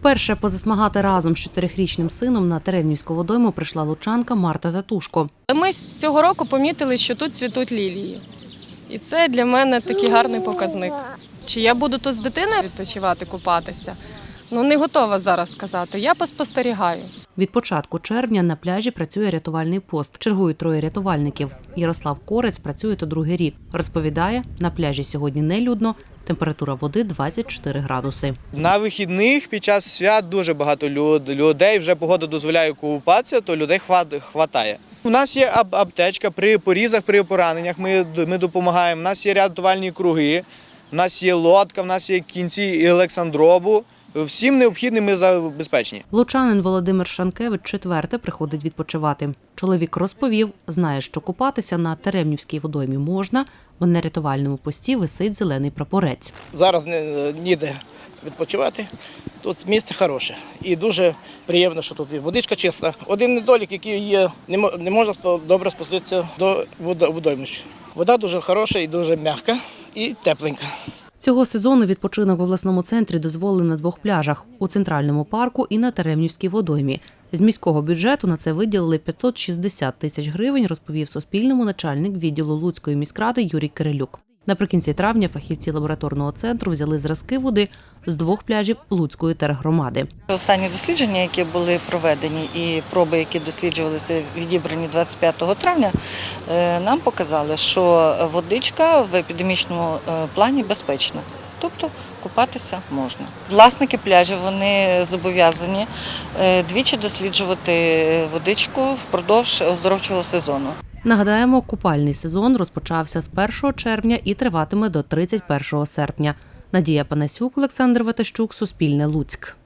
Вперше позасмагати разом з чотирихрічним сином на Теревнівську водойму прийшла лучанка Марта Татушко. Ми цього року помітили, що тут цвітуть лілії. І це для мене такий гарний показник. Чи я буду тут з дитиною відпочивати, купатися? Ну не готова зараз сказати. Я поспостерігаю. Від початку червня на пляжі працює рятувальний пост. Чергують троє рятувальників. Ярослав Корець працює то другий рік. Розповідає, на пляжі сьогодні нелюдно, температура води 24 градуси. На вихідних під час свят дуже багато людей. Вже погода дозволяє купатися, то людей хват- хватає. У нас є аптечка при порізах, при пораненнях. Ми, ми допомагаємо. У нас є рятувальні круги, у нас є лодка, у нас є кінці Олександробу. Всім необхідним ми забезпечені. Лучанин Володимир Шанкевич четверте приходить відпочивати. Чоловік розповів, знає, що купатися на Теремнівській водоймі можна, бо на рятувальному пості висить зелений прапорець. Зараз ніде відпочивати. Тут місце хороше і дуже приємно, що тут є водичка чиста. Один недолік, який є, не мо- можна добре спуститися до водо- водоймища. Вода дуже хороша і дуже м'яка і тепленька. Цього сезону відпочинок в обласному центрі дозволили на двох пляжах у центральному парку і на Теремнівській водоймі. З міського бюджету на це виділили 560 тисяч гривень, розповів Суспільному начальник відділу Луцької міськради Юрій Кирилюк. Наприкінці травня фахівці лабораторного центру взяли зразки води з двох пляжів Луцької тергромади. Останні дослідження, які були проведені, і проби, які досліджувалися, відібрані 25 травня, е, нам показали, що водичка в епідемічному е, плані безпечна. Тобто купатися можна. Власники пляжів вони зобов'язані е, двічі досліджувати водичку впродовж оздоровчого сезону. Нагадаємо, купальний сезон розпочався з 1 червня і триватиме до 31 серпня. Надія Панасюк, Олександр Ватащук, Суспільне Луцьк.